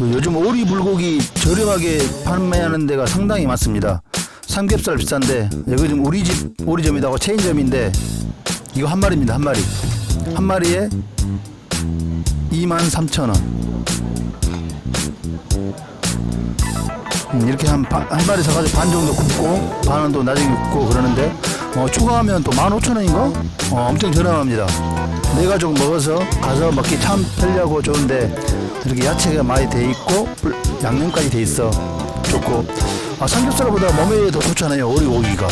그 요즘 오리 불고기 저렴하게 판매하는 데가 상당히 많습니다. 삼겹살 비싼데 여기 지금 우리 집 오리점이다고 체인점인데 이거 한 마리입니다 한 마리 한 마리에 23,000원 음, 이렇게 한, 반- 한 마리 사가지고 반 정도 굽고 반은 또 나중에 굽고 그러는데 어, 추가하면 또 15,000원인가? 어, 엄청 저렴합니다 네 가족 먹어서 가서 먹기 참 편리하고 좋은데 이렇게 야채가 많이 돼 있고 불- 양념까지 돼 있어. 좋고. 아, 삼겹살보다 몸에 더 좋잖아요 오리고기가.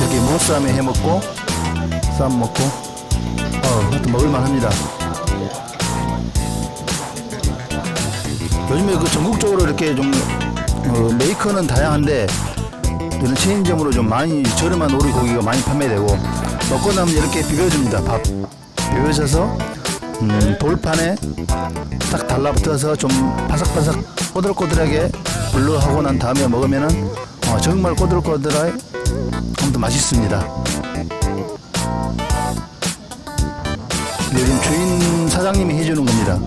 이렇게 무쌈에 해 먹고 쌈 먹고. 어, 그것도 먹을만 합니다. 요즘에 그 전국적으로 이렇게 좀 어, 메이커는 다양한데 이런 체인점으로 좀 많이 저렴한 오리고기가 많이 판매되고 먹고 나면 이렇게 비벼줍니다 밥. 비벼져서 음, 돌판에 딱 달라붙어서 좀 바삭바삭 꼬들꼬들하게 불러하고 난 다음에 먹으면은 어, 정말 꼬들꼬들하게 아무튼 맛있습니다 요즘 주인 사장님이 해주는 겁니다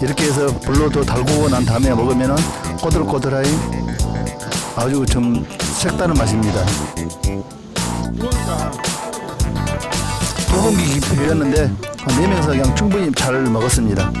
이렇게 해서 불로도 달구고 난 다음에 먹으면은 꼬들꼬들하니 아주 좀 색다른 맛입니다. 두 공기 비웠는데 네 명서 그냥 충분히 잘 먹었습니다.